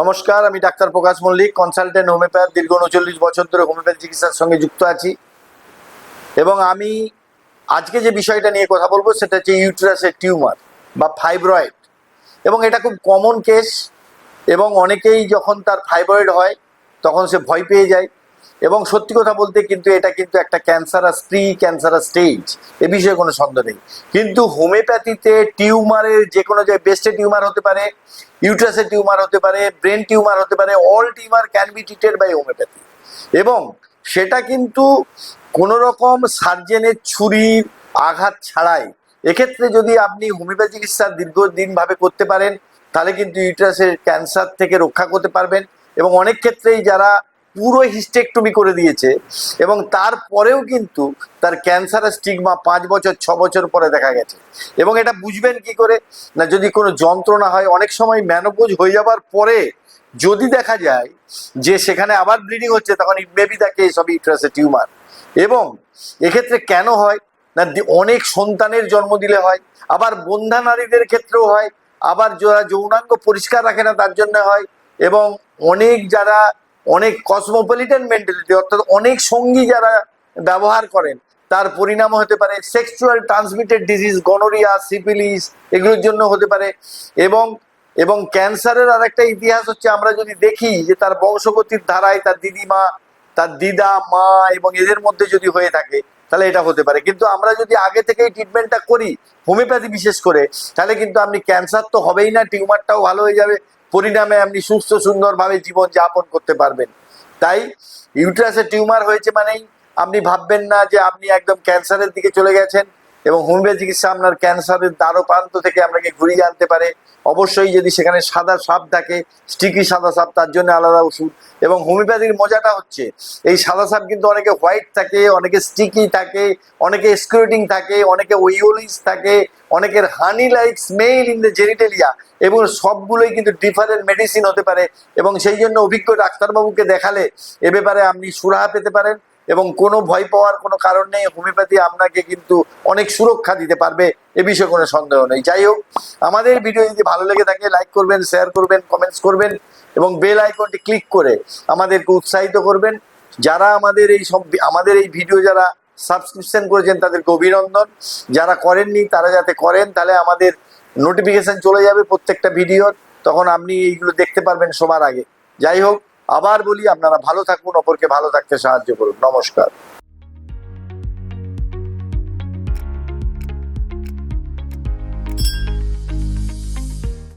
নমস্কার, আমি doctor Prakash Mallick consultant homeopath দীর্ঘ উনচল্লিশ বছর ধরে হোমিওপ্যাথ চিকিৎসার সঙ্গে যুক্ত আছি। এবং আমি আজকে যে বিষয়টা নিয়ে কথা বলব, সেটা হচ্ছে ইউট্রাসের টিউমার বা ফাইব্রয়েড এবং এটা খুব কমন কেস এবং অনেকেই যখন তার ফাইব্রয়েড হয়, তখন সে ভয় পেয়ে যায়। এবং সত্যি কথা বলতে কিন্তু এটা কিন্তু একটা ক্যান্সারাস প্রি ক্যান্সারাস স্টেজ এ বিষয়ে কোনো সন্দেহ নেই। কিন্তু হোমিওপ্যাথিতে টিউমারের যে কোনো যে বেস্টে টিউমার হতে পারে ইউট্রাসের টিউমার হতে পারে ব্রেন টিউমার হতে পারে all tumour can be treated by homeopathy এবং সেটা কিন্তু কোনো রকম সার্জেনের ছুরির আঘাত ছাড়াই, এক্ষেত্রে যদি আপনি হোমিওপ্যাথি চিকিৎসা দীর্ঘদিনভাবে করতে পারেন, তাহলে কিন্তু ইউট্রাসের ক্যান্সার থেকে রক্ষা করতে পারবেন। এবং অনেক ক্ষেত্রেই যারা পুরো হিস্টেকটমি করে দিয়েছে এবং তারপরেও কিন্তু তার ক্যান্সারের স্টিগমা পাঁচ বছর, ছ বছর পরে দেখা গেছে। এবং এটা বুঝবেন কি করে? না, যদি কোনো যন্ত্রণা হয়, অনেক সময় ম্যানোপোজ হয়ে যাবার পরে যদি দেখা যায় যে সেখানে আবার ব্লিডিং হচ্ছে, তখন মেবি তাকে সব ইউট্রাসের টিউমার। এবং এক্ষেত্রে কেন হয়? না অনেক সন্তানের জন্ম দিলে হয়, আবার বন্ধা নারীদের ক্ষেত্রেও হয়, আবার যারা যৌনাঙ্গ পরিষ্কার রাখে না, তার জন্য হয়, এবং অনেক যারা অনেক কসমোপলিটন মেন্টালিটি অর্থাৎ অনেক সঙ্গী যারা ব্যবহার করেন, তার পরিণাম হতে পারে sexual transmitted disease gonorrhoea syphilis এগুলোর জন্য হতে পারে। এবং এবং ক্যান্সারের আর একটা ইতিহাস হচ্ছে, আমরা যদি দেখি যে তার বংশগতির ধারায় তার দিদিমা, তার দিদা, মা এবং এদের মধ্যে যদি হয়ে থাকে, তাহলে এটা হতে পারে। কিন্তু আমরা যদি আগে থেকেই ট্রিটমেন্টটা করি, হোমিওপ্যাথি বিশেষ করে, তাহলে কিন্তু আপনি ক্যান্সার তো হবেই না, টিউমারটাও ভালো হয়ে যাবে পরিণামে আপনি সুস্থ, সুন্দরভাবে জীবন যাপন করতে পারবেন। তাই ইউট্রাসে টিউমার হয়েছে মানেই আপনি ভাববেন না যে আপনি একদম ক্যান্সারের দিকে চলে গেছেন। এবং হোমিওপ্যাথি চিকিৎসা আপনার ক্যান্সারের দ্বার প্রান্ত থেকে আপনাকে ঘুরিয়ে আনতে পারে। অবশ্যই যদি সেখানে সাদা সাপ থাকে স্টিকি সাদা সাপ, তার জন্য আলাদা ওষুধ। এবং হোমিওপ্যাথির মজাটা হচ্ছে, এই সাদা সাপ কিন্তু অনেকে হোয়াইট থাকে, অনেকে স্টিকি থাকে, অনেকে স্কিউরিটিং থাকে, অনেকে ওইওলিস থাকে, অনেকের honey like smell in the genitalia এবং সবগুলোই কিন্তু ডিফারেন্ট মেডিসিন হতে পারে। এবং সেই জন্য অভিজ্ঞ ডাক্তারবাবুকে দেখালে এ ব্যাপারে আপনি সুরাহা পেতে পারেন। এবং কোনো ভয় পাওয়ার কোনো কারণ নেই, হোমিওপ্যাথি আপনাকে কিন্তু অনেক সুরক্ষা দিতে পারবে, এ বিষয়ে কোনো সন্দেহ নেই। যাই হোক, আমাদের ভিডিও যদি ভালো লেগে থাকে লাইক করবেন শেয়ার করবেন কমেন্টস করবেন এবং বেল আইকনটি ক্লিক করে আমাদেরকে উৎসাহিত করবেন। যারা আমাদের এই সব, আমাদের এই ভিডিও যারা সাবস্ক্রিপশন করেছেন, তাদেরকে অভিনন্দন। যারা করেননি, তারা যাতে করেন, তাহলে আমাদের নোটিফিকেশন চলে যাবে প্রত্যেকটা ভিডিওর। তখন আপনি এইগুলো দেখতে পারবেন সবার আগে। যাই হোক আবার বলি আপনারা ভালো থাকুন অপরকে ভালো থাকতে সাহায্য করুন। নমস্কার।